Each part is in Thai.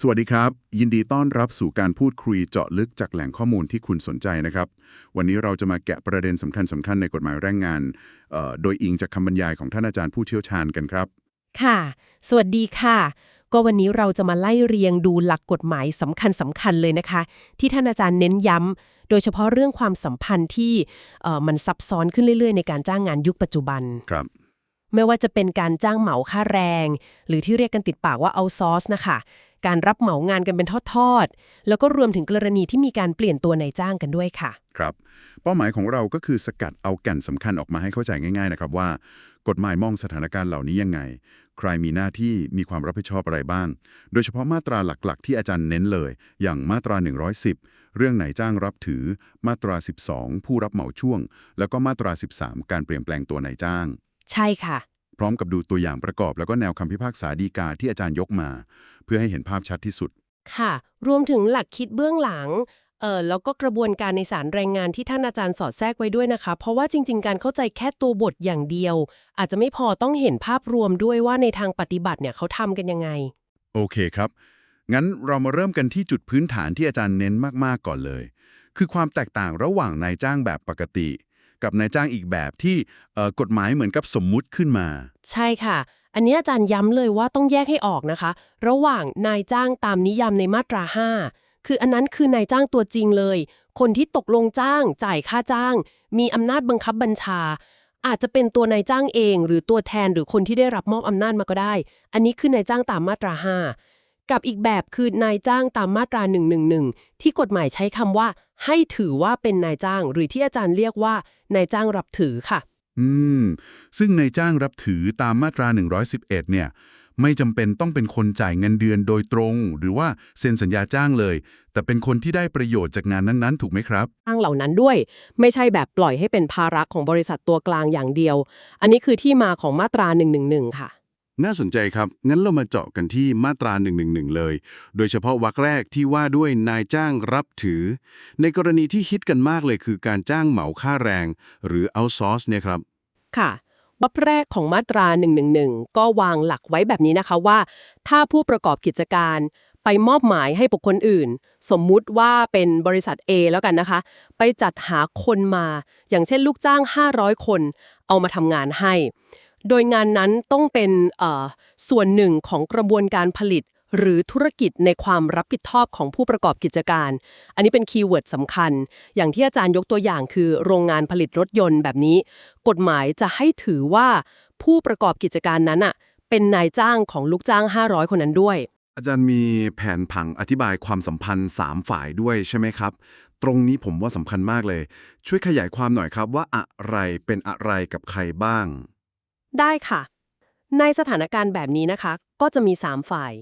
สวัสดีครับ ยินดีต้อนรับสู่การพูดคุยเจาะลึกจากแหล่งข้อมูลที่คุณสนใจนะครับ วันนี้เราจะมาแกะประเด็นสำคัญสคัญๆในกฎหมายแรงงานเอ่อโดยอิงจากคำบรรยายของท่านอาจารย์ผู้เชี่ยวชาญกันครับ ค่ะ สวัสดีค่ะ ก็วันนี้เราจะมาไล่เรียงดูหลักกฎหมายสำคัญสำคัญเลยนะคะ ที่ท่านอาจารย์เน้นย้ำโดยเฉพาะเรื่องความสัมพันธ์ที่เอ่อมันซับซ้อนขึ้นเรื่อย ๆ ในการจ้างงานยุคปัจจุบันครับไม่ว่าจะเป็นการจ้างเหมาค่าแรง หรือที่เรียกกันติดปากว่าเอาซอร์สนะคะ การรับเหมางานกันเป็นทอดๆ แล้วก็รวมถึงกรณีที่มีการเปลี่ยนตัวนายจ้างกันด้วยค่ะ ครับ เป้าหมายของเราก็คือสกัดเอาแก่นสำคัญออกมาให้เข้าใจง่าย ๆ นะครับว่า กฎหมายมองสถานการณ์เหล่านี้ยังไง ใครมีหน้าที่มีความรับผิดชอบอะไรบ้าง โดยเฉพาะมาตราหลักๆ ที่อาจารย์เน้นเลย อย่างมาตรา 110 เรื่องไหนจ้างรับถือ มาตรา 12 ผู้รับเหมาช่วง แล้วก็มาตรา 13 การเปลี่ยนแปลงตัวนายจ้าง ใช่ค่ะ พร้อมกับดูตัวอย่างประกอบแล้วก็แนวคำพิพากษาดีกาที่อาจารย์ยกมา เพื่อให้เห็นภาพชัดที่สุด ค่ะ รวมถึงหลักคิดเบื้องหลังเออแล้วก็กระบวนการในสารแรงงานที่ท่านอาจารย์สอดแทรกไว้ด้วยนะคะ เพราะว่าจริง ๆ การเข้าใจแค่ตัวบทอย่างเดียว อาจจะไม่พอต้องเห็นภาพรวมด้วยว่าในทางปฏิบัติเนี่ยเขาทำกันยังไง โอเคครับ งั้นเรามาเริ่มกันที่จุดพื้นฐานที่อาจารย์เน้นมากๆก่อนเลย คือความแตกต่างระหว่างนายจ้างแบบปกติ กับนายจ้างอีกแบบที่กฎหมายเหมือนกับสมมุติขึ้นมา ใช่ค่ะ อันนี้อาจารย์ย้ำเลยว่าต้องแยกให้ออกนะคะ ระหว่างนายจ้างตามนิยามในมาตรา 5 คืออันนั้นคือนายจ้างตัวจริงเลย คนที่ตกลงจ้าง จ่ายค่าจ้าง มีอำนาจบังคับบัญชา อาจจะเป็นตัวนายจ้างเอง หรือตัวแทนหรือคนที่ได้รับมอบอำนาจมาก็ได้ อันนี้คือนายจ้างตามมาตรา 5 กับอีกแบบคือนายจ้างตามมาตรา 111 ที่กฎหมายใช้คำว่า ให้ถือว่าเป็นนายจ้าง หรือที่อาจารย์เรียกว่านายจ้างรับถือค่ะ อืม ซึ่งนายจ้างรับถือตามมาตรา 111 เนี่ย ไม่จำเป็นต้องเป็นคนจ่ายเงินเดือนโดยตรง หรือว่าเซ็นสัญญาจ้างเลย แต่เป็นคนที่ได้ประโยชน์จากงานนั้นๆ ถูกไหมครับจ้างเหล่านั้นด้วย ไม่ใช่แบบปล่อยให้เป็นภาระของบริษัทตัวกลางอย่างเดียว อันนี้คือที่มาของมาตรา 111 ค่ะ น่าสนใจครับ งั้นเรามาเจาะกันที่มาตรา 111 เลย โดยเฉพาะวรรคแรกที่ว่าด้วยนายจ้างรับถือ ในกรณีที่ฮิตกันมากเลยคือการจ้างเหมาค่าแรง หรือ outsource เนี่ยครับ ค่ะบับแรกของมาตรา 111 ก็วางหลักไว้แบบนี้นะคะว่า ถ้าผู้ประกอบกิจการไปมอบหมายให้บุคคลอื่น สมมุติว่าเป็นบริษัท A แล้วกันนะคะ ไปจัดหาคนมา อย่างเช่นลูกจ้าง 500 คน เอามาทำงานให้ โดยงานนั้นต้องเป็นส่วนหนึ่งของกระบวนการผลิต หรือธุรกิจในความรับผิดชอบของผู้ประกอบกิจการ อันนี้เป็นคีย์เวิร์ดสำคัญ อย่างที่อาจารย์ยกตัวอย่างคือ โรงงานผลิตรถยนต์แบบนี้ กฎหมายจะให้ถือว่าผู้ประกอบกิจการนั้นอะเป็นนายจ้างของลูกจ้าง 500 คนนั้นด้วย อาจารย์มีแผนผังอธิบายความสัมพันธ์ 3 ฝ่ายด้วยใช่ไหมครับ ตรงนี้ผมว่าสำคัญมากเลย ช่วยขยายความหน่อยครับว่าอะไรเป็นอะไรกับใครบ้าง ได้ค่ะ ในสถานการณ์แบบนี้นะคะ ก็จะมี 3 ฝ่าย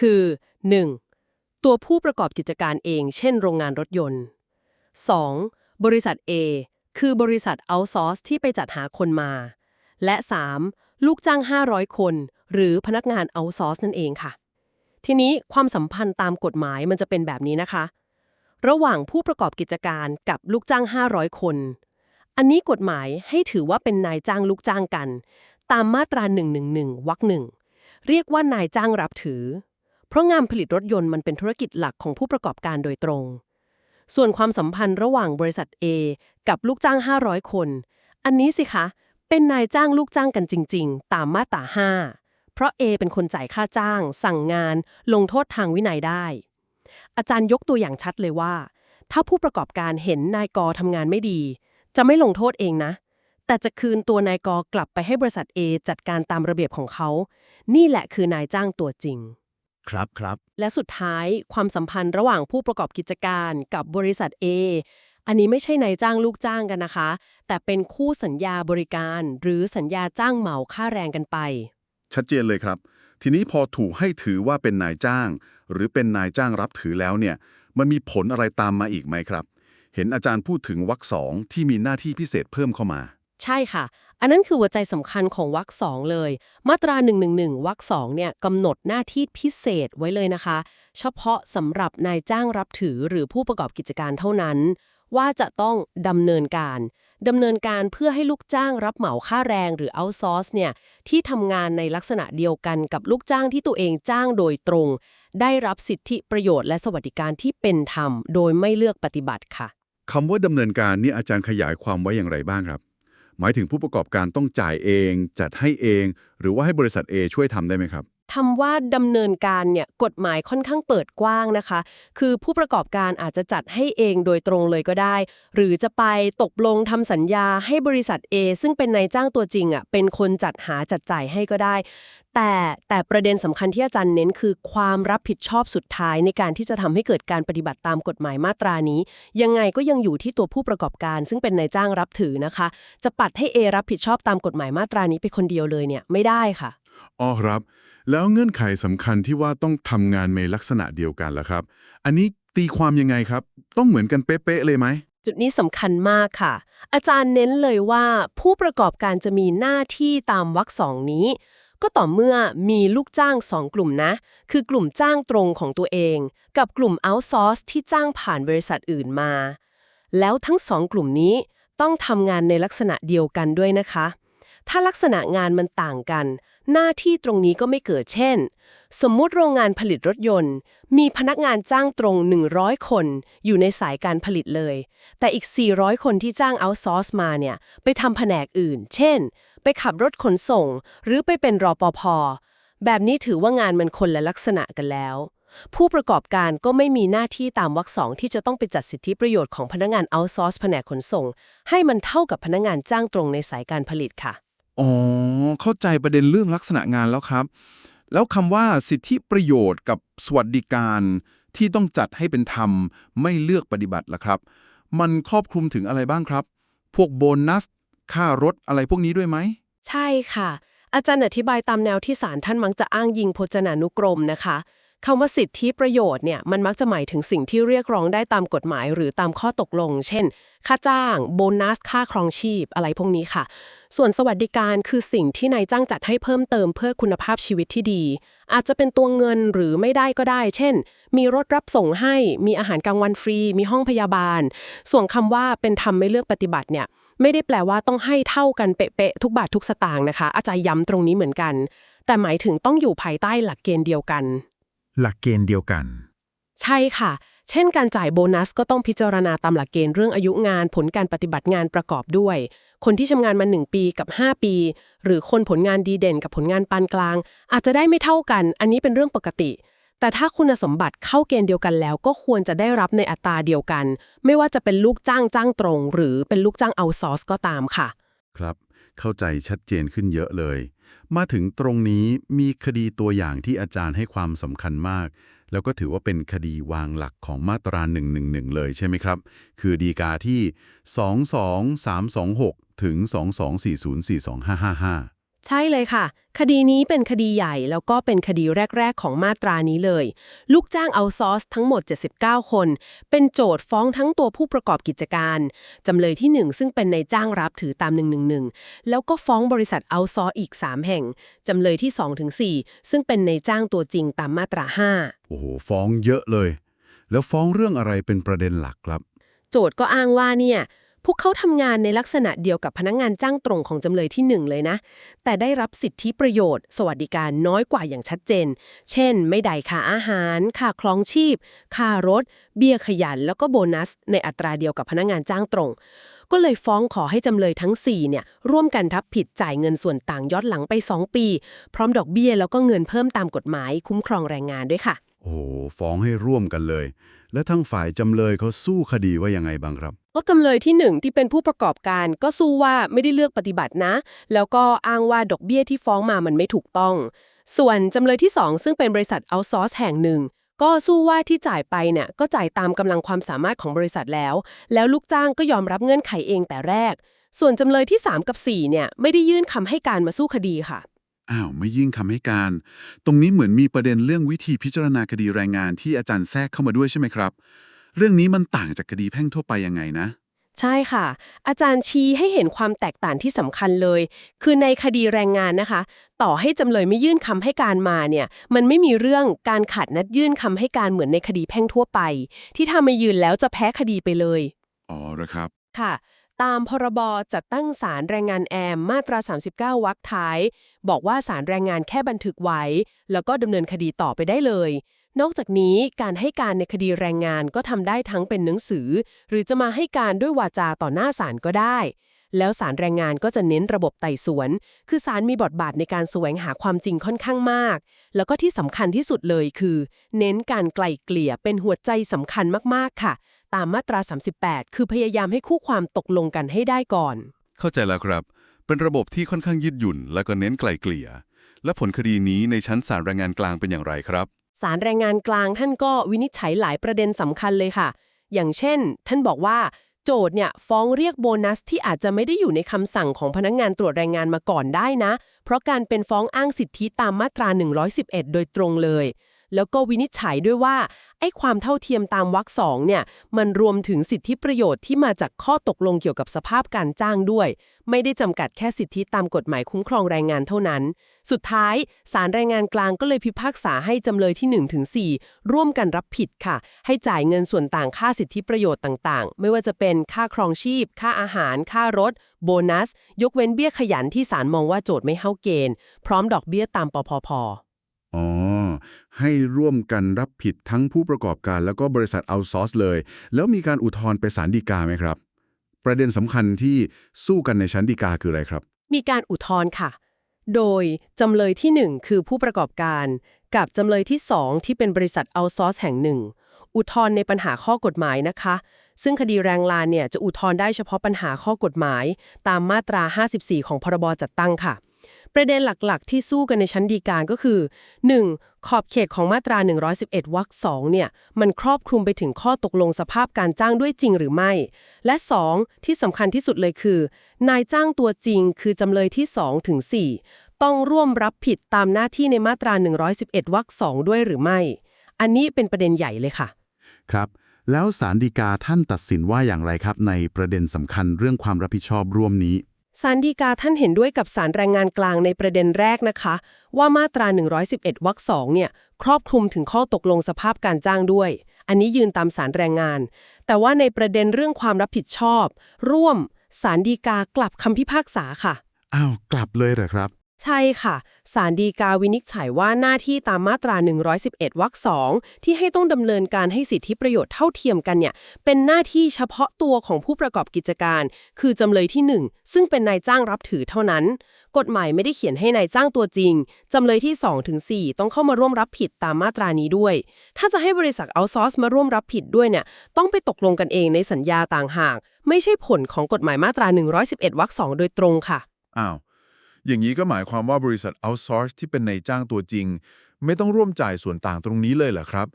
คือ 1. ตัวผู้ประกอบกิจการเอง เช่นโรงงานรถยนต์ 2. บริษัท A คือบริษัทเอาซอร์สที่ไปจัดหาคนมา และ 3. ลูกจ้าง 500 คน หรือพนักงานเอาซอร์สนั่นเองค่ะ ทีนี้ความสัมพันธ์ตามกฎหมายมันจะเป็นแบบนี้นะคะ ระหว่างผู้ประกอบกิจการกับลูกจ้าง 500 คน อันนี้กฎหมายให้ถือว่าเป็นนายจ้างลูกจ้างกัน ตามมาตรา111วรรคหนึ่งเรียกว่านายจ้างรับถือ เพราะงานผลิตรถยนต์มันเป็นธุรกิจหลักของผู้ประกอบการโดยตรง ส่วนความสัมพันธ์ระหว่างบริษัท A กับลูกจ้าง 500 คน อันนี้สิคะ เป็นนายจ้างลูกจ้างกันจริง ๆ ตามมาตรา5เพราะ A เป็นคนจ่ายค่าจ้าง สั่งงาน ลงโทษทางวินัยได้ อาจารย์ยกตัวอย่างชัดเลยว่า ถ้าผู้ประกอบการเห็นนายกทำงานไม่ดี จะไม่ลงโทษเองนะ แต่จะคืนตัวนายกกลับไปให้บริษัท A จัดการตามระเบียบของเขา นี่แหละคือนายจ้างตัวจริง ครับครับ และสุดท้ายความสัมพันธ์ระหว่างผู้ประกอบกิจการกับบริษัท A อันนี้ไม่ใช่นายจ้างลูกจ้างกันนะคะ แต่เป็นคู่สัญญาบริการ หรือสัญญาจ้างเหมาค่าแรงกันไป ชัดเจนเลยครับ ทีนี้พอถูกให้ถือว่าเป็นนายจ้าง หรือเป็นนายจ้างรับถือแล้วเนี่ย มันมีผลอะไรตามมาอีกไหมครับ เห็นอาจารย์พูดถึงวรรคสองที่มีหน้าที่พิเศษเพิ่มเข้ามา ใช่ค่ะ อันนั้นคือหัวใจสำคัญของวรรคสองเลย มาตรา 111วรรคสองเนี่ยกำหนดหน้าที่พิเศษไว้เลยนะคะ เฉพาะสำหรับนายจ้างรับถือหรือผู้ประกอบกิจการเท่านั้น ว่าจะต้องดำเนินการดำเนินการเพื่อให้ลูกจ้างรับเหมาค่าแรงหรือ outsource เนี่ยที่ทำงานในลักษณะเดียวกันกับลูกจ้างที่ตัวเองจ้างโดยตรง ได้รับสิทธิประโยชน์และสวัสดิการที่เป็นธรรม โดยไม่เลือกปฏิบัติค่ะคำว่าดำเนินการนี่อาจารย์ขยายความไว้อย่างไรบ้างครับ หมายถึงผู้ประกอบการต้องจ่ายเอง จัดให้เอง หรือว่าให้บริษัท A ช่วยทำได้ไหมครับ คำว่าดำเนินการเนี่ยกฎหมายค่อนข้างเปิดกว้างนะคะ คือผู้ประกอบการอาจจะจัดให้เองโดยตรงเลยก็ได้ หรือจะไปตกลงทำสัญญาให้บริษัท A ซึ่งเป็นนายจ้างตัวจริงอะเป็นคนจัดหาจัดจ่ายให้ก็ได้ แต่แต่ประเด็นสำคัญที่อาจารย์เน้นคือความรับผิดชอบสุดท้ายในการที่จะทำให้เกิดการปฏิบัติตามกฎหมายมาตรานี้ ยังไงก็ยังอยู่ที่ตัวผู้ประกอบการ ซึ่งเป็นนายจ้างรับถือนะคะ จะปัดให้ A รับผิดชอบตามกฎหมายมาตรานี้ไปคนเดียวเลยเนี่ยไม่ได้ค่ะ อ๋อครับ แล้วเงื่อนไขสำคัญที่ว่าต้องทำงานในลักษณะเดียวกันล่ะครับ อันนี้ตีความยังไงครับ ต้องเหมือนกันเป๊ะๆเลยไหม จุดนี้สำคัญมากค่ะ อาจารย์เน้นเลยว่าผู้ประกอบการจะมีหน้าที่ตามวรรคสองนี้ ก็ต่อเมื่อมีลูกจ้างสองกลุ่มนะ คือกลุ่มจ้างตรงของตัวเอง กับกลุ่ม outsource ที่จ้างผ่านบริษัทอื่นมา แล้วทั้งสองกลุ่มนี้ต้องทำงานในลักษณะเดียวกันด้วยนะคะ ถ้าลักษณะงานมันต่างกัน หน้าที่ตรงนี้ก็ไม่เกิดเช่น สมมุติโรงงานผลิตรถยนต์ มีพนักงานจ้างตรง 100 คน อยู่ในสายการผลิตเลย แต่อีก 400 คนที่จ้างเอาซอร์สมาเนี่ย ไปทำแผนกอื่น เช่น ไปขับรถขนส่ง หรือไปเป็นรอปภแบบนี้ถือว่างานมันคนละลักษณะกันแล้ว ผู้ประกอบการก็ไม่มีหน้าที่ตามวรรคสองที่จะต้องไปจัดสิทธิประโยชน์ของพนักงานเอาซอร์สแผนกขนส่ง ให้มันเท่ากับพนักงานจ้างตรงในสายการผลิตค่ะ อ๋อ เข้าใจประเด็นเรื่องลักษณะงานแล้วครับ แล้วคำว่าสิทธิประโยชน์กับสวัสดิการที่ต้องจัดให้เป็นธรรม ไม่เลือกปฏิบัติล่ะครับ มันครอบคลุมถึงอะไรบ้างครับ พวกโบนัส ค่ารถอะไรพวกนี้ด้วยไหม ใช่ค่ะ อาจารย์อธิบายตามแนวที่ศาลท่านมักจะอ้างยิงพจนานุกรมนะคะ คำว่าสิทธิประโยชน์เนี่ยมันมักจะหมายถึงสิ่งที่เรียกร้องได้ตามกฎหมายหรือตามข้อตกลง เช่น ค่าจ้าง โบนัส ค่าครองชีพ อะไรพวกนี้ค่ะ ส่วนสวัสดิการคือสิ่งที่นายจ้างจัดให้เพิ่มเติมเพื่อคุณภาพชีวิตที่ดี อาจจะเป็นตัวเงินหรือไม่ได้ก็ได้ เช่น มีรถรับส่งให้ มีอาหารกลางวันฟรี มีห้องพยาบาล ส่วนคำว่าเป็นธรรมไม่เลือกปฏิบัติเนี่ยไม่ได้แปลว่าต้องให้เท่ากันเป๊ะๆทุกบาททุกสตางค์นะคะ อาจารย์ย้ำตรงนี้เหมือนกัน แต่หมายถึงต้องอยู่ภายใต้หลักเกณฑ์เดียวกัน หลักเกณฑ์เดียวกัน ใช่ค่ะ เช่นการจ่ายโบนัสก็ต้องพิจารณาตามหลักเกณฑ์เรื่องอายุงานผลการปฏิบัติงานประกอบด้วย คนที่ทำงานมา 1 ปีกับ 5 ปี หรือคนผลงานดีเด่นกับผลงานปานกลาง อาจจะได้ไม่เท่ากัน อันนี้เป็นเรื่องปกติ แต่ถ้าคุณสมบัติเข้าเกณฑ์เดียวกันแล้ว ก็ควรจะได้รับในอัตราเดียวกัน ไม่ว่าจะเป็นลูกจ้างจ้างตรง หรือเป็นลูกจ้างเอาซอร์สก็ตามค่ะ ครับ เข้าใจชัดเจนขึ้นเยอะเลย มาถึงตรงนี้มีคดีตัวอย่างที่อาจารย์ให้ความสำคัญมาก แล้วก็ถือว่าเป็นคดีวางหลักของมาตรา 111 เลยใช่ไหมครับ คือดีกาที่ 22326 ถึง 22404255 ใช่เลยค่ะ คดีนี้เป็นคดีใหญ่แล้วก็เป็นคดีแรก ๆ ของมาตรานี้เลย ลูกจ้างเอาซอร์สทั้งหมด 79 คน เป็นโจทย์ฟ้องทั้งตัวผู้ประกอบกิจการ จำเลยที่ 1 ซึ่งเป็นนายจ้างรับถือตาม 111 แล้วก็ฟ้องบริษัทเอาซอร์อีก 3 แห่ง จำเลยที่ 2-4ซึ่งเป็นนายจ้างตัวจริงตามมาตรา 5 โอ้โห ฟ้องเยอะเลย แล้วฟ้องเรื่องอะไรเป็นประเด็นหลักครับ โจทย์ก็อ้างว่าเนี่ย พวกเขาทำงานในลักษณะเดียวกับพนักงานจ้างตรงของจำเลยที่ 1 เลยนะ แต่ได้รับสิทธิประโยชน์ สวัสดิการน้อยกว่าอย่างชัดเจน เช่น ไม่ได้ค่าอาหาร ค่าครองชีพ ค่ารถ เบี้ยขยัน แล้วก็โบนัส ในอัตราเดียวกับพนักงานจ้างตรง ก็เลยฟ้องขอให้จำเลยทั้ง 4 เนี่ย ร่วมกันทับผิดจ่ายเงินส่วนต่างย้อนหลังไป 2 ปี พร้อมดอกเบี้ยแล้วก็เงินเพิ่มตามกฎหมายคุ้มครองแรงงานด้วยค่ะ โอ้โหฟ้องให้ร่วมกันเลย และทั้งฝ่ายจำเลยเขาสู้คดีว่ายังไงบ้างครับ ว่าจำเลยที่หนึ่งที่เป็นผู้ประกอบการก็สู้ว่าไม่ได้เลือกปฏิบัตินะ แล้วก็อ้างว่าดอกเบี้ยที่ฟ้องมามันไม่ถูกต้อง ส่วนจำเลยที่สองซึ่งเป็นบริษัทเอาซอร์สแห่งหนึ่ง ก็สู้ว่าที่จ่ายไปเนี่ยก็จ่ายตามกำลังความสามารถของบริษัทแล้ว แล้วลูกจ้างก็ยอมรับเงื่อนไขเองแต่แรก ส่วนจำเลยที่ 3 กับ 4 เนี่ยไม่ได้ยื่นคำให้การมาสู้คดีค่ะ อ้าวไม่ยิ่งคำให้การ ตรงนี้เหมือนมีประเด็นเรื่องวิธีพิจารณาคดีแรงงานที่อาจารย์แทรกเข้ามาด้วยใช่ไหมครับ เรื่องนี้มันต่างจากคดีแพ่งทั่วไปยังไงนะใช่ค่ะ อาจารย์ชี้ให้เห็นความแตกต่างที่สำคัญเลย คือในคดีแรงงานนะคะ ต่อให้จำเลยไม่ยื่นคำให้การมาเนี่ย มันไม่มีเรื่องการขัดนัดยื่นคำให้การเหมือนในคดีแพ่งทั่วไป ที่ถ้าไม่ยืนแล้วจะแพ้คดีไปเลย อ๋อเหรอครับ ค่ะ ตามพรบจัดตั้งศาลแรงงานแอมมาตรา 39 วรรคท้าย บอกว่าศาลแรงงานแค่บันทึกไว้ แล้วก็ดำเนินคดีต่อไปได้เลย นอกจากนี้การให้การในคดีแรงงานก็ทำได้ทั้งเป็นหนังสือ หรือจะมาให้การด้วยวาจาต่อหน้าศาลก็ได้ แล้วศาลแรงงานก็จะเน้นระบบไต่สวน คือศาลมีบทบาทในการแสวงหาความจริงค่อนข้างมาก แล้วก็ที่สำคัญที่สุดเลยคือ เน้นการไกล่เกลี่ยเป็นหัวใจสำคัญมากๆค่ะ ตามมาตรา 38 คือพยายามให้คู่ความตกลงกันให้ได้ก่อน เข้าใจแล้วครับ เป็นระบบที่ค่อนข้างยืดหยุ่น และก็เน้นไกลเกลี่ย และผลคดีนี้ในชั้นศาลแรงงานกลางเป็นอย่างไรครับศาลแรงงานกลางท่านก็วินิจฉัยหลายประเด็นสำคัญเลยค่ะ อย่างเช่น ท่านบอกว่า โจทย์เนี่ยฟ้องเรียกโบนัสที่อาจจะไม่ได้อยู่ในคำสั่งของพนักงานตรวจแรงงานมาก่อนได้นะ เพราะการเป็นฟ้องอ้างสิทธิตามมาตรา 111 โดยตรงเลย แล้วก็วินิจฉัยด้วยว่าไอ้ความเท่าเทียมตามวรรคสองเนี่ยมันรวมถึงสิทธิประโยชน์ที่มาจากข้อตกลงเกี่ยวกับสภาพการจ้างด้วย ไม่ได้จำกัดแค่สิทธิตามกฎหมายคุ้มครองแรงงานเท่านั้น สุดท้ายศาลแรงงานกลางก็เลยพิพากษาให้จำเลยที่1ถึง4ร่วมกันรับผิดค่ะ ให้จ่ายเงินส่วนต่างค่าสิทธิประโยชน์ต่างๆ ไม่ว่าจะเป็นค่าครองชีพ ค่าอาหาร ค่ารถ โบนัส ยกเว้นเบี้ยขยันที่ศาลมองว่าโจทย์ไม่เข้าเกณฑ์ พร้อมดอกเบี้ยตามปพพ อ๋อ ให้ร่วมกันรับผิดทั้งผู้ประกอบการแล้วก็บริษัทเอาซอร์สเลย แล้วมีการอุทธรณ์ไปศาลฎีกาไหมครับ ประเด็นสำคัญที่สู้กันในชั้นฎีกาคืออะไรครับ มีการอุทธรณ์ค่ะ โดยจำเลยที่ 1 คือผู้ประกอบการ กับจำเลยที่ 2 ที่เป็นบริษัทเอาซอร์สแห่งหนึ่ง อุทธรณ์ในปัญหาข้อกฎหมายนะคะ ซึ่งคดีแรงลานเนี่ยจะอุทธรณ์ได้เฉพาะปัญหาข้อกฎหมาย ตามมาตรา 54 ของพรบจัดตั้งค่ะ ประเด็นหลักๆ ที่สู้กันในชั้นฎีกาก็คือ 1. ขอบเขตของมาตรา 111วรรค2เนี่ย มันครอบคลุมไปถึงข้อตกลงสภาพการจ้างด้วยจริงหรือไม่ และ 2. ที่สำคัญที่สุดเลยคือ นายจ้างตัวจริงคือจำเลยที่2ถึง4ต้องร่วมรับผิดตามหน้าที่ในมาตรา 111วรรค2ด้วยหรือไม่ อันนี้เป็นประเด็นใหญ่เลยค่ะ ครับแล้วศาลฎีกาท่านตัดสินว่าอย่างไรครับ ในประเด็นสำคัญเรื่องความรับผิดชอบร่วมนี้ ศาลฎีกาท่านเห็นด้วยกับศาลแรงงานกลางในประเด็นแรกนะคะ ว่ามาตรา 111วรรค2เนี่ยครอบคลุมถึงข้อตกลงสภาพการจ้างด้วย อันนี้ยืนตามศาลแรงงาน แต่ว่าในประเด็นเรื่องความรับผิดชอบ ร่วมศาลฎีกากลับคำพิพากษาค่ะ อ้าว กลับเลยเหรอครับ ใช่ค่ะศาลฎีกาวินิจฉัยว่าหน้าที่ตามมาตรา 111 วรรคสองที่ให้ต้องดำเนินการให้สิทธิประโยชน์เท่าเทียมกันเนี่ย เป็นหน้าที่เฉพาะตัวของผู้ประกอบกิจการ คือจำเลยที่ 1 ซึ่งเป็นนายจ้างรับถือเท่านั้น กฎหมายไม่ได้เขียนให้นายจ้างตัวจริง จำเลยที่2ถึง4ต้องเข้ามาร่วมรับผิดตามมาตรานี้ด้วย ถ้าจะให้บริษัทเอาซอร์สมาร่วมรับผิดด้วยเนี่ย ต้องไปตกลงกันเองในสัญญาต่างหาก ไม่ใช่ผลของกฎหมายมาตรา 111 วรรคสองโดยตรงค่ะ อ้าว อย่างนี้ก็หมายความว่าบริษัท outsource ที่เป็นนายจ้างตัวจริง ไม่ต้องร่วมจ่ายส่วนต่างตรงนี้เลยเหรอครับ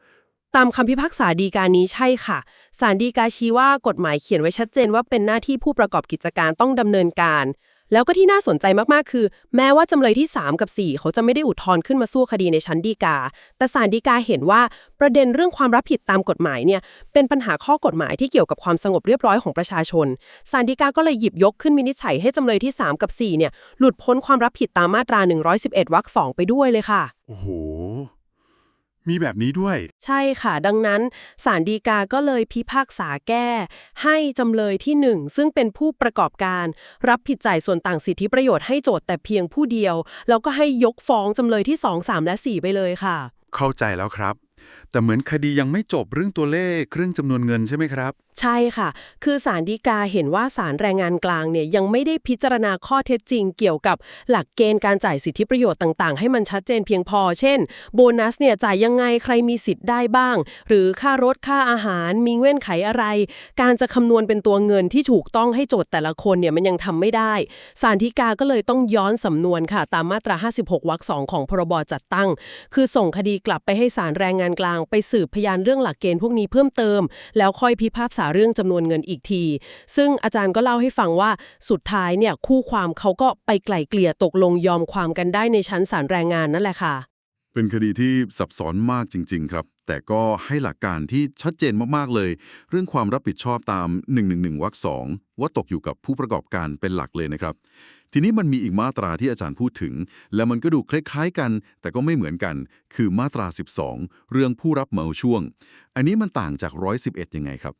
ตามคำพิพากษาดีกานี้ใช่ค่ะศาลดีกาชี้ว่ากฎหมายเขียนไว้ชัดเจนว่าเป็นหน้าที่ผู้ประกอบกิจการต้องดำเนินการ แล้วก็ที่น่าสนใจมากๆ คือ แม้ว่าจำเลยที่ 3 กับ 4 เขาจะไม่ได้อุทธรณ์ขึ้นมาสู้คดีในชั้นดีกา แต่ศาลดีกาเห็นว่าประเด็นเรื่องความรับผิดตามกฎหมายเนี่ยเป็นปัญหาข้อกฎหมายที่เกี่ยวกับความสงบเรียบร้อยของประชาชนศาลดีกาก็เลยหยิบยกขึ้นวินิจฉัยให้จำเลยที่ 3 กับ4เนี่ยหลุดพ้นความรับผิดตามมาตรา 111วรรคสองไปด้วยเลยค่ะ โอ้โห มีแบบนี้ด้วย ใช่ค่ะ ดังนั้นศาลฎีกาก็เลยพิพากษาแก้ ให้จำเลยที่ 1 ซึ่งเป็นผู้ประกอบการ รับผิดจ่ายส่วนต่างสิทธิประโยชน์ให้โจทย์แต่เพียงผู้เดียว แล้วก็ให้ยกฟ้องจำเลยที่ 2 3 และ 4 ไปเลยค่ะ เข้าใจแล้วครับแต่เหมือนคดียังไม่จบเรื่องตัวเลขเรื่องจำนวนเงินใช่ไหมครับ ใช่ค่ะ คือศาลฎีกาเห็นว่าศาลแรงงานกลางเนี่ยยังไม่ได้พิจารณาข้อเท็จจริง เกี่ยวกับหลักเกณฑ์การจ่ายสิทธิประโยชน์ต่างๆ ให้มันชัดเจนเพียงพอ เช่น โบนัสเนี่ยจ่ายยังไงใครมีสิทธิ์ได้บ้าง หรือค่ารถค่าอาหาร มีเงื่อนไขอะไร การจะคำนวณเป็นตัวเงินที่ถูกต้องให้โจทย์แต่ละคนเนี่ยมันยังทำไม่ได้ศาลฎีกาก็เลยต้องย้อนสำนวนค่ะ ตามมาตรา 56วรรคสองของพรบจัดตั้ง คือส่งคดีกลับไปให้ศาลแรงงานกลางไปสืบพยานเรื่องหลักเกณฑ์พวกนี้เพิ่มเติม แล้วค่อยพิพากษาเรื่องจำนวนเงินอีกที ซึ่งอาจารย์ก็เล่าให้ฟังว่าสุดท้ายเนี่ยคู่ความเขาก็ไปไกล่เกลี่ยตกลงยอมความกันได้ในชั้นศาลแรงงานนั่นแหละค่ะ เป็นคดีที่ซับซ้อนมากจริง ๆ ครับ แต่ก็ให้หลักการที่ชัดเจนมากๆเลย เรื่องความรับผิดชอบตาม 111วรรคสองว่าตกอยู่กับผู้ประกอบการเป็นหลักเลยนะครับ ทีนี้มันมีอีกมาตราที่อาจารย์พูดถึง แล้วมันก็ดูคล้ายๆกัน แต่ก็ไม่เหมือนกัน คือมาตรา 12 เรื่องผู้รับเหมาช่วง อันนี้มันต่างจาก 111 ยังไงครับ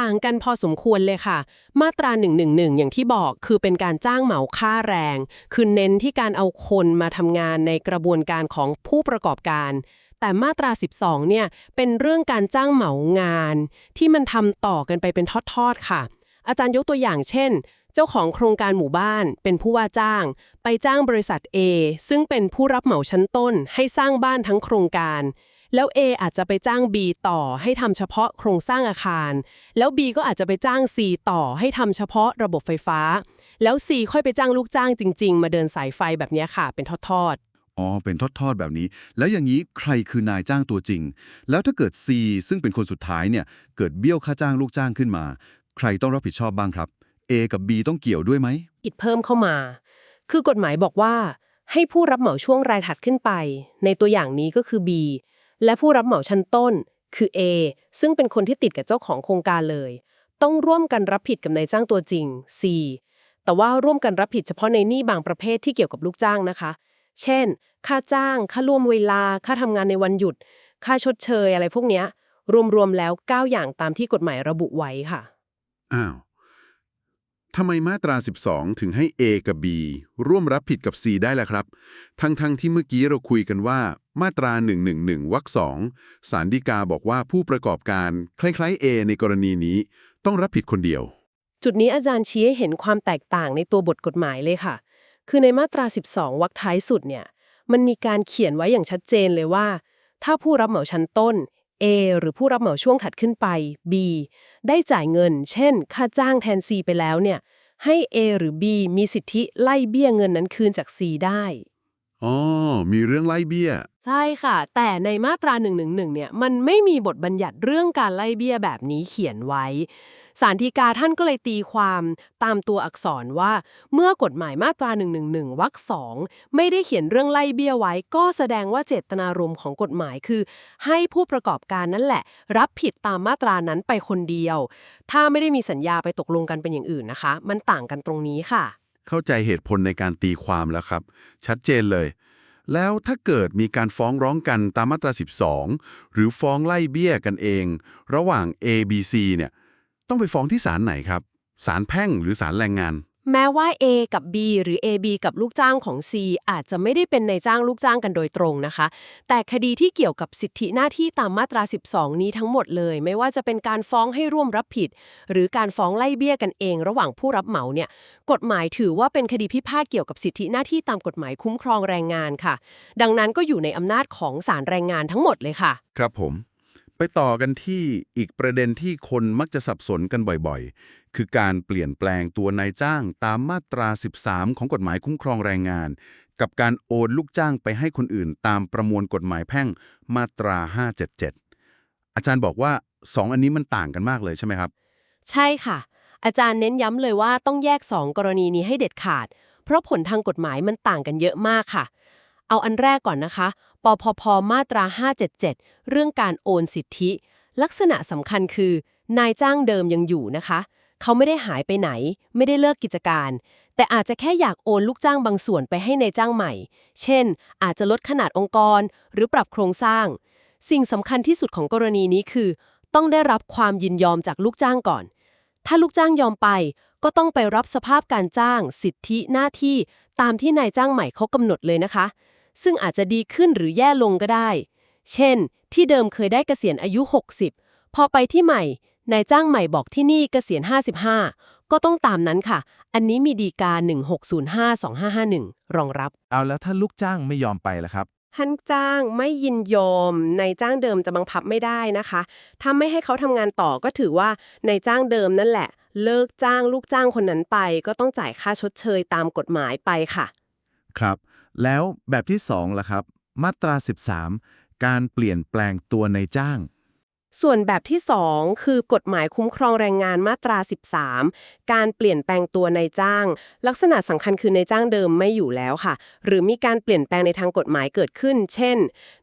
ต่างกันพอสมควรเลยค่ะ มาตรา 111 อย่างที่บอกคือเป็นการจ้างเหมาค่าแรง คือเน้นที่การเอาคนมาทำงานในกระบวนการของผู้ประกอบการ แต่มาตรา 12 เนี่ย เป็นเรื่องการจ้างเหมางาน ที่มันทำต่อกันไปเป็นทอดๆค่ะ อาจารย์ยกตัวอย่างเช่น เจ้าของโครงการหมู่บ้านเป็นผู้ว่าจ้าง ไปจ้างบริษัท A ซึ่งเป็นผู้รับเหมาชั้นต้น ให้สร้างบ้านทั้งโครงการแล้ว A อาจจะไปจ้าง B ต่อให้ทำเฉพาะโครงสร้างอาคาร แล้ว B ก็อาจจะไปจ้าง C ต่อให้ทำเฉพาะระบบไฟฟ้า แล้ว C ค่อยไปจ้างลูกจ้างจริง ๆ มาเดินสายไฟแบบนี้ค่ะ เป็นทอดๆ อ๋อ เป็นทอดๆแบบนี้ แล้วอย่างนี้ใครคือนายจ้างตัวจริง แล้วถ้าเกิด C ซึ่งเป็นคนสุดท้ายเนี่ย เกิดเบี้ยวค่าจ้างลูกจ้างขึ้นมา ใครต้องรับผิดชอบบ้างครับ A กับ B ต้องเกี่ยวด้วยไหมๆอิดเพิ่มเข้ามา คือกฎหมายบอกว่า ให้ผู้รับเหมาช่วงรายถัดขึ้นไป ในตัวอย่างนี้ก็คือ B และผู้รับเหมาชั้นต้น คือ A ซึ่งเป็นคนที่ติดกับเจ้าของโครงการเลย ต้องร่วมกันรับผิดกับนายจ้างตัวจริง C แต่ว่าร่วมกันรับผิดเฉพาะในหนี้บางประเภทที่เกี่ยวกับลูกจ้างนะคะ เช่น ค่าจ้าง ค่าร่วมเวลา ค่าทำงานในวันหยุด ค่าชดเชยอะไรพวกเนี้ย รวมๆแล้ว 9 อย่างตามที่กฎหมายระบุไว้ค่ะ อ้าวทำไมมาตรา 12 ถึงให้ A กับ B ร่วมรับผิดกับ C ได้ล่ะครับ ทั้งๆทที่เมื่อกี้เราคุยกันว่า มาตรา 111วรรคสองสารดีกาบอกว่าผู้ประกอบการคล้ายๆ A ในกรณีนี้ ต้องรับผิดคนเดียว จุดนี้อาจารย์ชี้ให้เห็นความแตกต่างในตัวบทกฎหมายเลยค่ะ คือในมาตรา 12วรรคท้ายสุดเนี่ย มันมีการเขียนไว้อย่างชัดเจนเลยว่า ถ้าผู้รับเหมาชั้นต้น A หรือผู้รับเหมาช่วงถัดขึ้นไป B ได้จ่ายเงิน เช่น ค่าจ้างแทน C ไปแล้วเนี่ย ให้ A หรือ B มีสิทธิไล่เบี้ยเงินนั้นคืนจาก C ได้ อ๋อ มีเรื่องไล่เบี้ย ใช่ค่ะ แต่ในมาตรา111เนี่ย มันไม่มีบทบัญญัติเรื่องการไล่เบี้ยแบบนี้เขียนไว้ สารดีกาท่านก็เลยตีความตามตัวอักษรว่า เมื่อกฎหมายมาตรา 111วรรคสองไม่ได้เขียนเรื่องไล่เบี้ยไว้ ก็แสดงว่าเจตนารมณ์ของกฎหมายคือ ให้ผู้ประกอบการนั่นแหละ รับผิดตามมาตรานั้นไปคนเดียว ถ้าไม่ได้มีสัญญาไปตกลงกันเป็นอย่างอื่นนะคะ มันต่างกันตรงนี้ค่ะ เข้าใจเหตุผลในการตีความแล้วครับ ชัดเจนเลย แล้วถ้าเกิดมีการฟ้องร้องกันตามมาตรา 12 หรือฟ้องไล่เบี้ยกันเอง ระหว่าง A B C เนี่ย ต้องไปฟ้องที่ศาลไหนครับศาลแพ่งหรือศาลแรงงาน แม้ว่า A กับ B หรือ AB กับลูกจ้างของ C อาจจะไม่ได้เป็นในายจ้างลูกจ้างกันโดยตรงนะคะ แต่คดีที่เกี่ยวกับสิทธิหน้าที่ตามมาตรา 12 นี้ทั้งหมดเลย ไม่ว่าจะเป็นการฟ้องให้ร่วมรับผิด หรือการฟ้องไล่เบี้ยกันเอง ระหว่างผู้รับเหมาเนี่ย กฎหมายถือว่าเป็นคดีพิพาทเกี่ยวกับสิทธิหน้าที่ตามกฎหมายคุ้มครองแรงงานค่ะ ดังนั้นก็อยู่ในอำนาจของศาลแรงงานทั้งหมดเลยค่ะ ครับผม ไปต่อกันที่อีกประเด็นที่คนมักจะสับสนกันบ่อยๆ คือการเปลี่ยนแปลงตัวนายจ้างตามมาตรา 13 ของกฎหมายคุ้มครองแรงงาน กับการโอนลูกจ้างไปให้คนอื่นตามประมวลกฎหมายแพ่งมาตรา 577 อาจารย์บอกว่า 2 อันนี้มันต่างกันมากเลยใช่ไหมครับ ใช่ค่ะ อาจารย์เน้นย้ำเลยว่าต้องแยก 2 กรณีนี้ให้เด็ดขาด เพราะผลทางกฎหมายมันต่างกันเยอะมากค่ะ เอาอันแรกก่อนนะคะ ปพพมาตรา 577 เรื่องการโอนสิทธิ ลักษณะสำคัญคือ นายจ้างเดิมยังอยู่นะคะ เขาไม่ได้หายไปไหน ไม่ได้เลิกกิจการ แต่อาจจะแค่อยากโอนลูกจ้างบางส่วนไปให้ในายจ้างใหม่ เช่น อาจจะลดขนาดองค์กร หรือปรับโครงสร้าง สิ่งสำคัญที่สุดของกรณีนี้คือ ต้องได้รับความยินยอมจากลูกจ้างก่อน ถ้าลูกจ้างยอมไป ก็ต้องไปรับสภาพการจ้าง สิทธิหน้าที่ ตามที่นายจ้างใหม่เขากำหนดเลยนะคะ ซึ่งอาจจะดีขึ้นหรือแย่ลงก็ได้ เช่น ที่เดิมเคยได้เกษียณอายุ 60 พอไปที่ใหม่ นายจ้างใหม่บอกที่นี่เกษียณ 55 ก็ต้องตามนั้นค่ะ อันนี้มีดีกา 1605-2551 รองรับ เอาแล้วถ้าลูกจ้างไม่ยอมไปล่ะครับ ท่านจ้างไม่ยินยอมนายจ้างเดิมจะบังคับไม่ได้นะคะถ้าไม่ให้เขาทำงานต่อก็ถือว่านายจ้างเดิมนั่นแหละ เลิกจ้างลูกจ้างคนนั้นไป ก็ต้องจ่ายค่าชดเชยตามกฎหมายไปค่ะ ครับ แล้วแบบที่2ล่ะครับ มาตรา 13 การเปลี่ยนแปลงตัวในจ้าง ส่วนแบบที่ 2 คือกฎหมายคุ้มครองแรงงานมาตรา 13 การเปลี่ยนแปลงตัวในจ้าง ลักษณะสำคัญคือในจ้างเดิมไม่อยู่แล้วค่ะ หรือมีการเปลี่ยนแปลงในทางกฎหมายเกิดขึ้น เช่น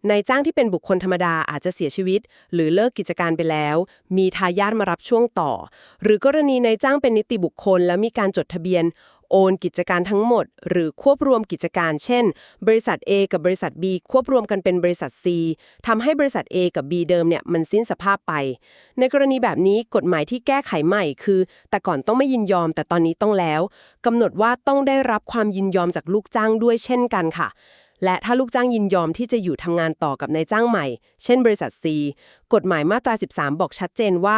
นายจ้างที่เป็นบุคคลธรรมดาอาจจะเสียชีวิต หรือเลิกกิจการไปแล้ว มีทายาทมารับช่วงต่อ หรือกรณีนายจ้างเป็นนิติบุคคล แล้วมีการจดทะเบียน โอนกิจการทั้งหมด หรือควบรวมกิจการ เช่น บริษัท A กับบริษัท B ควบรวมกันเป็นบริษัท C ทำให้บริษัท A กับ B เดิมเนี่ยมันสิ้นสภาพไป ในกรณีแบบนี้กฎหมายที่แก้ไขใหม่คือ แต่ก่อนต้องไม่ยินยอม แต่ตอนนี้ต้องแล้วกำหนดว่าต้องได้รับความยินยอมจากลูกจ้างด้วยเช่นกันค่ะ และถ้าลูกจ้างยินยอมที่จะอยู่ทำงานต่อกับนายจ้างใหม่ เช่นบริษัท C กฎหมายมาตรา 13 บอกชัดเจนว่า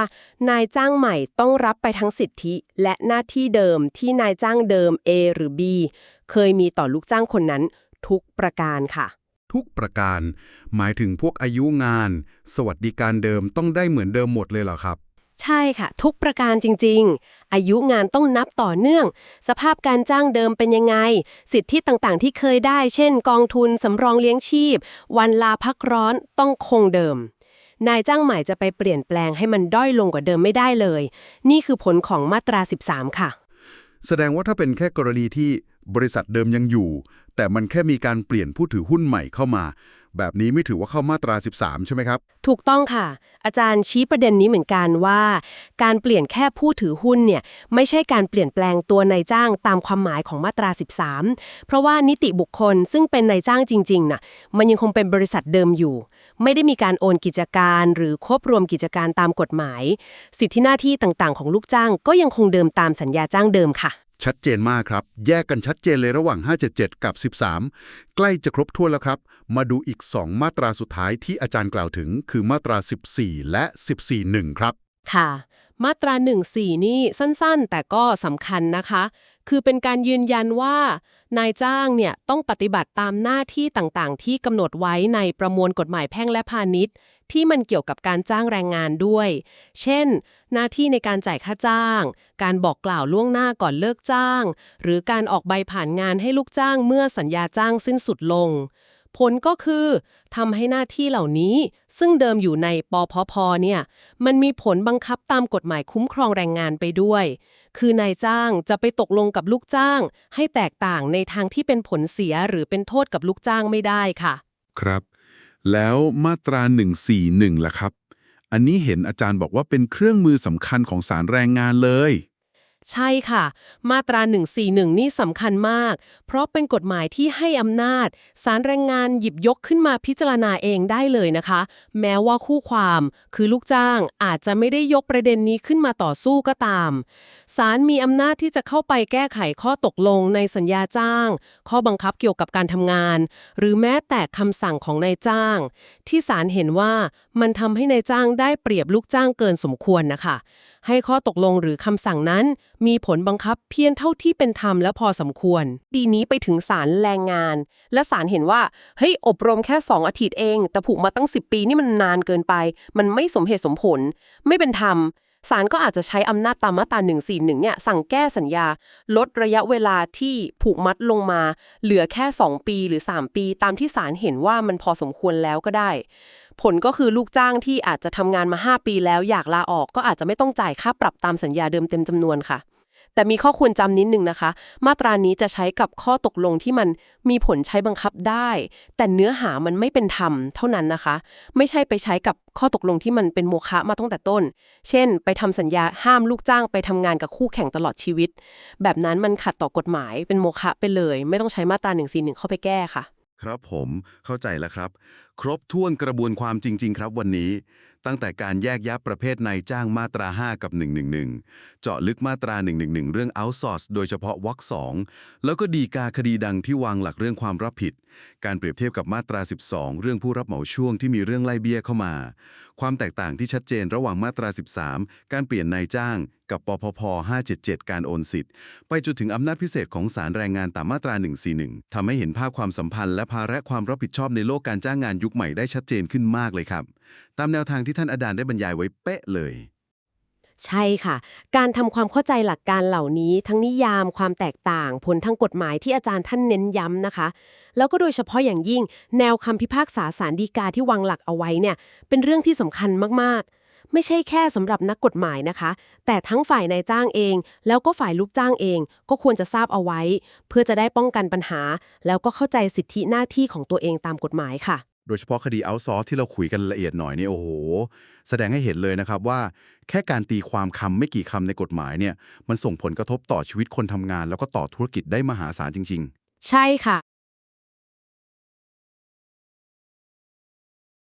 นายจ้างใหม่ต้องรับไปทั้งสิทธิ และหน้าที่เดิมที่นายจ้างเดิม A หรือ B เคยมีต่อลูกจ้างคนนั้น ทุกประการค่ะ ทุกประการ หมายถึงพวกอายุงาน สวัสดิการเดิมต้องได้เหมือนเดิมหมดเลยเหรอครับ ใช่ค่ะ ทุกประการจริง ๆ อายุงานต้องนับต่อเนื่อง สภาพการจ้างเดิมเป็นยังไง สิทธิต่างๆ ที่เคยได้ เช่น กองทุนสำรองเลี้ยงชีพ วันลาพักร้อนต้องคงเดิม นายจ้างใหม่จะไปเปลี่ยนแปลงให้มันด้อยลงกว่าเดิมไม่ได้เลย นี่คือผลของมาตรา 13 ค่ะ แสดงว่าถ้าเป็นแค่กรณีที่บริษัทเดิมยังอยู่ แต่มันแค่มีการเปลี่ยนผู้ถือหุ้นใหม่เข้ามา แบบนี้ไม่ถือว่าเข้ามาตรา 13 ใช่ไหมครับ ถูกต้องค่ะ อาจารย์ชี้ประเด็นนี้เหมือนกันว่า การเปลี่ยนแค่ผู้ถือหุ้นเนี่ยไม่ใช่การเปลี่ยนแปลงตัวนายจ้างตามความหมายของมาตรา 13 เพราะว่านิติบุคคลซึ่งเป็นนายจ้างจริงๆน่ะมันยังคงเป็นบริษัทเดิมอยู่ ไม่ได้มีการโอนกิจการหรือควบรวมกิจการตามกฎหมาย สิทธิหน้าที่ต่างๆ ของลูกจ้างก็ยังคงเดิมตามสัญญาจ้างเดิมค่ะ ชัดเจนมากครับ แยกกันชัดเจนเลยระหว่าง 577 กับ 13 ใกล้จะครบถ้วนแล้วครับ มาดูอีก 2 มาตราสุดท้ายที่อาจารย์กล่าวถึง คือมาตรา 14 และ 14.1 ครับ ค่ะ มาตรา 14 นี่สั้นๆ แต่ก็สำคัญนะคะ คือเป็นการยืนยันว่า นายจ้างเนี่ยต้องปฏิบัติตามหน้าที่ต่างๆ ที่กำหนดไว้ในประมวลกฎหมายแพ่งและพาณิชย์ ที่มันเกี่ยวกับการจ้างแรงงานด้วย เช่น หน้าที่ในการจ่ายค่าจ้าง การบอกกล่าวล่วงหน้าก่อนเลิกจ้าง หรือการออกใบผ่านงานให้ลูกจ้างเมื่อสัญญาจ้างสิ้นสุดลง ผลก็คือทำให้หน้าที่เหล่านี้ ซึ่งเดิมอยู่ในปพพเนี่ยมันมีผลบังคับตามกฎหมายคุ้มครองแรงงานไปด้วย คือนายจ้างจะไปตกลงกับลูกจ้าง ให้แตกต่างในทางที่เป็นผลเสียหรือเป็นโทษกับลูกจ้างไม่ได้ค่ะ ครับ แล้วมาตรา 141ล่ะครับ อันนี้เห็นอาจารย์บอกว่าเป็นเครื่องมือสำคัญของสารแรงงานเลย ใช่ค่ะ มาตรา 141 นี่สำคัญมาก เพราะเป็นกฎหมายที่ให้อำนาจสารแรงงานหยิบยกขึ้นมาพิจารณาเองได้เลยนะคะ แม้ว่าคู่ความคือลูกจ้างอาจจะไม่ได้ยกประเด็นนี้ขึ้นมาต่อสู้ก็ตามศาลมีอำนาจที่จะเข้าไปแก้ไขข้อตกลงในสัญญาจ้าง ข้อบังคับเกี่ยวกับการทำงาน หรือแม้แต่คำสั่งของนายจ้าง ที่ศาลเห็นว่ามันทำให้นายจ้างได้เปรียบลูกจ้างเกินสมควรนะคะ ให้ข้อตกลงหรือคำสั่งนั้นมีผลบังคับเพียงเท่าที่เป็นธรรมและพอสมควร ดีนี้ไปถึงศาลแรงงาน และศาลเห็นว่า เฮ้ย อบรมแค่ 2 อาทิตย์เอง แต่ผูกมาตั้ง 10 ปีนี่มันนานเกินไป มันไม่สมเหตุสมผล ไม่เป็นธรรมศาลก็อาจจะใช้อำนาจตามมาตรา141 เนี่ย สั่งแก้สัญญา ลดระยะเวลาที่ผูกมัดลงมา เหลือแค่ 2 ปีหรือ 3 ปี ตามที่ศาลเห็นว่ามันพอสมควรแล้วก็ได้ ผลก็คือลูกจ้างที่อาจจะทำงานมา 5 ปีแล้วอยากลาออกก็อาจจะไม่ต้องจ่ายค่าปรับตามสัญญาเดิมเต็มจำนวนค่ะ แต่มีข้อควรจำนิดนึงนะคะ มาตรานี้จะใช้กับข้อตกลงที่มันมีผลใช้บังคับได้ แต่เนื้อหามันไม่เป็นธรรมเท่านั้นนะคะ ไม่ใช่ไปใช้กับข้อตกลงที่มันเป็นโมฆะมาตั้งแต่ต้น เช่น ไปทำสัญญาห้ามลูกจ้างไปทำงานกับคู่แข่งตลอดชีวิต แบบนั้นมันขัดต่อกฎหมายเป็นโมฆะไปเลย ไม่ต้องใช้มาตรา141เข้าไปแก้ค่ะ ครับผมเข้าใจแล้วครับ ครบถ้วนกระบวนความจริง ๆ ครับวันนี้ ตั้งแต่การแยกยับประเภทนายจ้างมาตรา 5 กับ 111 เจาะลึกมาตรา 111 เรื่อง outsource โดยเฉพาะวรรค2แล้วก็ดีกาคดีดังที่วางหลักเรื่องความรับผิด การเปรียบเทียบกับมาตรา 12 เรื่องผู้รับเหมาช่วงที่มีเรื่องไล่เบี้ยเข้ามา ความแตกต่างที่ชัดเจนระหว่างมาตรา 13 การเปลี่ยนนายจ้าง กับปพพ 577 การโอนสิทธิ์ ไปจนถึงอำนาจพิเศษของศาลแรงงานตามมาตรา 141 ทำให้เห็นภาพความสัมพันธ์และภาระความรับผิดชอบในโลกการจ้างงานยุคใหม่ได้ชัดเจนขึ้นมากเลยครับ ตามแนวทางที่ท่านอดานได้บรรยายไว้เป๊ะเลย ใช่ค่ะ การทำความเข้าใจหลักการเหล่านี้ ทั้งนิยามความแตกต่าง ผลทางกฎหมายที่อาจารย์ท่านเน้นย้ำนะคะ แล้วก็โดยเฉพาะอย่างยิ่ง แนวคำพิพากษาสารดีกาที่วางหลักเอาไว้เนี่ย เป็นเรื่องที่สำคัญมากๆไม่ใช่แค่สำหรับนักกฎหมายนะคะ แต่ทั้งฝ่ายนายจ้างเอง แล้วก็ฝ่ายลูกจ้างเอง ก็ควรจะทราบเอาไว้ เพื่อจะได้ป้องกันปัญหา แล้วก็เข้าใจสิทธิหน้าที่ของตัวเองตามกฎหมายค่ะ โดยเฉพาะคดีเอาซอร์ที่เราคุยกันละเอียดหน่อยเนี่ยโอ้โห แสดงให้เห็นเลยนะครับว่าแค่การตีความคำไม่กี่คำในกฎหมายเนี่ยมันส่งผลกระทบต่อชีวิตคนทำงาน แล้วก็ต่อธุรกิจได้มหาศาลจริง ๆ ใช่ค่ะ